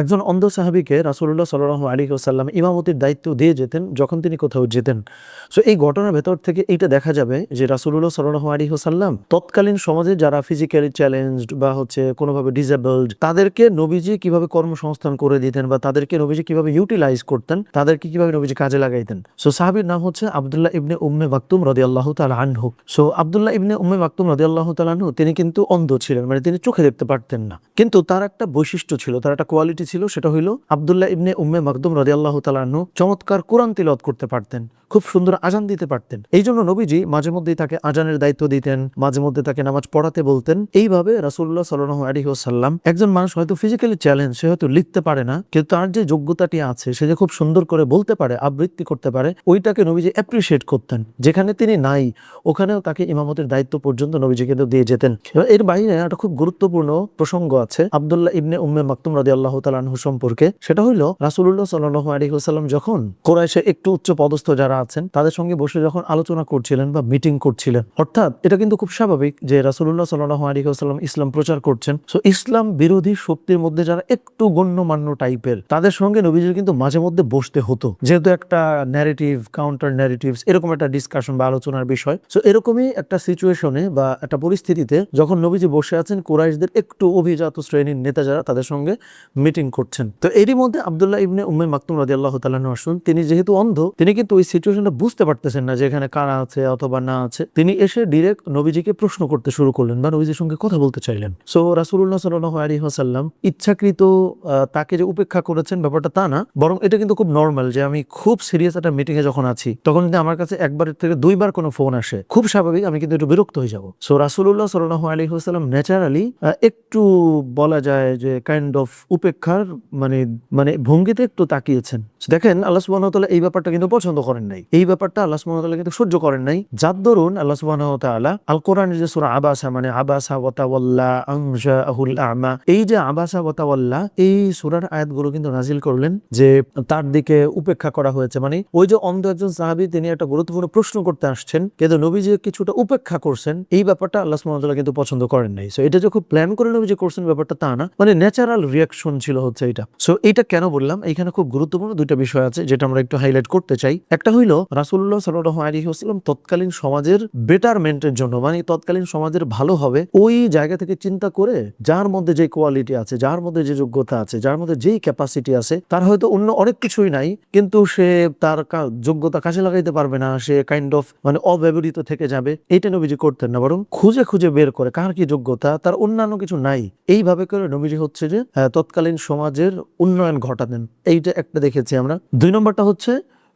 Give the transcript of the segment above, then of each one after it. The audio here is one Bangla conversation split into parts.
একজন অন্ধ সাহাবিকে রাসুল্লাহ সাল্লাহ আলী ওসাল্লাম ইমামতির দায়িত্ব দিয়ে যেতেন যখন তিনি কোথাও যেতেন। সো এই ঘটনার ভেতর থেকে এইটা দেখা যাবে যে রাসুল্লাহ সাল্লাহ আলী ওসাল্লাম তৎকালীন সমাজে যারা ফিজিক্যালি চ্যালেঞ্জড বা হচ্ছে কোনোভাবে ডিসেবলড তাদেরকে নবীজি কীভাবে কর্মসংস্থান করে দিতেন বা তাদেরকে নবীজি কীভাবে ইউটিলাইজ করতেন, তাদেরকে কীভাবে নবীজি কাজে লাগাইতেন। সো সাহাবির নাম হচ্ছে আবদুল্লাহ ইবনে উম্মে মাকতুম রদি আল্লাহ তাল আনহু। So Abdullah ibn Umme Maktum রদি আল্লাহ তাল আনহু, তিনি কিন্তু অন্ধ ছিলেন মানে তিনি চোখে দেখতে পারতেন না। কিন্তু তার একটা বৈশিষ্ট্য ছিল, তার একটা কোয়ালিটি ছিল সেটা হইল আবদুল্লাহ ইবনে উম্মে মকদুম রাজিয়াল্লাহ তালাহু চমৎকার কোরআন তিলত করতে পারতেন। খুব সুন্দর আজান দিতে পারতেন। এই জন্য নবীজি মাঝে মধ্যেই তাকে আজানের দায়িত্ব দিতেন, মাঝে মধ্যে তাকে নামাজ পড়াতে বলতেন। এইভাবে রাসুল্লাহ সাল্লাহ আলী সাল্লাম একজন মানুষ হয়তো ফিজিক্যালি চ্যালেঞ্জ সে হয়তো লিখতে পারে না, কিন্তু তার যে যোগ্যতাটি আছে, সে যে খুব সুন্দর করে বলতে পারে, আবৃত্তি করতে পারে, ওইটাকে নবীজি অ্যাপ্রিসিয়েট করতেন। যেখানে তিনি নাই, ওখানেও তাকে ইমামতের দায়িত্ব পর্যন্ত নবীজি কিন্তু দিয়ে যেতেন। এর বাইরে একটা খুব গুরুত্বপূর্ণ প্রসঙ্গ আছে, আবদুল্লাহ ইবনে উম্মে মাকতুম রাদি আল্লাহ তালাহু সম্পর্কে। সেটা হইল রাসুল্লাহ সাল্লাহ আলী সাল্লাম যখন কোরআশে একটু উচ্চ পদস্থ যারা আছেন, তাদের সঙ্গে বসে যখন আলোচনা করছিলেন বা মিটিং করছিলেন, অর্থাৎ এটা কিন্তু খুব স্বাভাবিক যে রাসুল্লাহ সাল্লাহ আলী সাল্লাম ইসলাম প্রচার করছেন। সো ইসলাম বিরোধী শক্তির মধ্যে যারা একটু গণ্যমান্য টাইপের তাদের সঙ্গে নবীজির কিন্তু মাঝে মধ্যে বসতে হতো। যেহেতু একটা ন্যারেটিভ কাউন্টার ন্যারেটিভস এরকম একটা ডিসকাশন বা আলোচনার বিষয়। সো এরকমই একটা সিচুয়েশনে বা একটা পরিস্থিতিতে যখন নবীজি বসে আছেন, কুরাইশদের একটু অভিজাত শ্রেণির নেতা যারা, তাদের সঙ্গে মিটিং করছেন। তো এরই মধ্যে আবদুল্লাহ ইবনে উম্মে মাকতুম রাজি আল্লাহ তালাহ আসুন। তিনি যেহেতু অন্ধ, তিনি কিন্তু ওই সিচুয়েশনটা বুঝতে পারতেছেন না যে এখানে কারা আছে অথবা না আছে। তিনি এসে ডিরেক্ট নবীজিকে প্রশ্ন করতে শুরু করলেন বা নবীজির সঙ্গে কথা বলতে চাইলেন। সো রাসুল্লাহ সাল্লাহ আলী হাসাল্লাম ইচ্ছাকৃত তাকে যে উপেক্ষা করেছেন ব্যাপারটা তা না, বরং এটা কিন্তু খুব নর্মাল যে আমি খুব সিরিয়াস একটা মিটিং এ যখন আছি, তখন কিন্তু আমার কাছে একবারের থেকে দুইবার কোনো ফোন আসে, খুব স্বাভাবিক আমি কিন্তু একটু বিরক্ত হয়ে যাব। সো রাসুল্লাহ সাল্লাহ আলী হাসাল্লাম ন্যাচারালি একটু বলা যায় যে কাইন্ড অফ উপেক্ষার মানে মানে ভঙ্গিতে একটু তাকিয়েছেন। দেখেন আল্লাহ সুবাহ এই ব্যাপারটা কিন্তু পছন্দ করেন নাই। এই ব্যাপারটা আল্লাহ সুবাহ কিন্তু সহ্য করেন নাই। যার দরুন আল্লাহ সুবাহ আল কোরআন যে সুরা আবাসা মানে আবাসা ওয়াতাওয়াল্লা আনজা আহুল আমা, এই যে আবাসা ওয়াতাওয়াল্লা এই সুরার আয়াতগুলো কিন্তু নাজিল করলেন যে তার দিকে উপেক্ষা করা হয়েছে। মানে ওই যে অন্ধ একজন সাহাবি, তিনি একটা গুরুত্বপূর্ণ প্রশ্ন করতে আসছেন, কিন্তু নবীজি কিছুটা উপেক্ষা করছেন, এই ব্যাপারটা আল্লাহ সুবহানাহু কিন্তু পছন্দ করেন নাই। সো এটা যে খুব প্ল্যান করে নবীজি করছেন ব্যাপারটা তা না মানে ন্যাচারাল রিয়াকশন ছিল হচ্ছে এটা। সো এইটা কেন বললাম? এখানে খুব গুরুত্বপূর্ণ দুইটা বিষয় আছে, যেটা আমরা একটু হাইলাইট করতে চাই। একটা হইল রাসুল্লাহ সাল্লাহ আলী আসলাম তৎকালীন সমাজের বেটারমেন্টের জন্য মানে তৎকালীন সমাজের ভালো হবে, ওই জায়গা থেকে চিন্তা করে যার মধ্যে যে কোয়ালিটি আছে, যার মধ্যে যে যোগ্যতা আছে, যার মধ্যে যেই ক্যাপাসিটি আছে, তার হয়তো অন্য অনেক কিছুই নাই, কিন্তু সে তার যোগ্যতা কাজে লাগাইতে পারবে না, সে কাইন্ড অফ মানে অব্যবহৃত থেকে যাবে, এইটা নবীজি করতেন না, বরং খুঁজে খুঁজে বের করে কার কি যোগ্যতা, তার অন্যান্য কিছু নাই। এইভাবে করে নবীজি হচ্ছে যে তৎকালীন সমাজের উন্নয়ন ঘটাতেন। এইটা একটা দেখেছি আমরা। দুই নম্বরটা হচ্ছে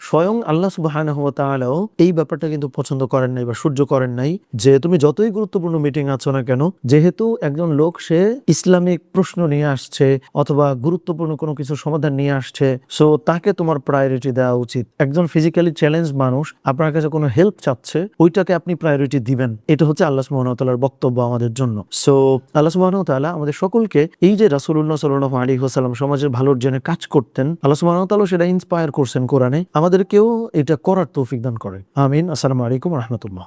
স্বয়ং আল্লাহ সুবাহানহতালাও এই ব্যাপারটা কিন্তু পছন্দ করেন নাই বা সহ্য করেন নাই যে তুমি যতই গুরুত্বপূর্ণ মিটিং আছো না কেন, যেহেতু একজন লোক সে ইসলামিক প্রশ্ন নিয়ে আসছে অথবা গুরুত্বপূর্ণ কোনো কিছু সমাধান নিয়ে আসছে সো তাকে তোমার প্রায়োরিটি দেওয়া উচিত। একজন ফিজিক্যালি চ্যালেঞ্জ মানুষ আপনার কাছে কোনো হেল্প চাচ্ছে, ওইটাকে আপনি প্রায়োরিটি দিবেন। এটা হচ্ছে আল্লাহ সুবাহতালার বক্তব্য আমাদের জন্য। সো আল্লাহ সুবাহতালা আমাদের সকলকে এই যে রাসুল্লাহ সাল্লাহ আলী হাসাল্লাম সমাজের ভালোর জন্য কাজ করতেন, আল্লাহ সুবাহতালা সেটা ইন্সপায়ার করছেন কোরআনে। আমাদেরকেও এটা করার তৌফিক দান করে আমিন। আসসালামু আলাইকুম রহমতুল্লাহ।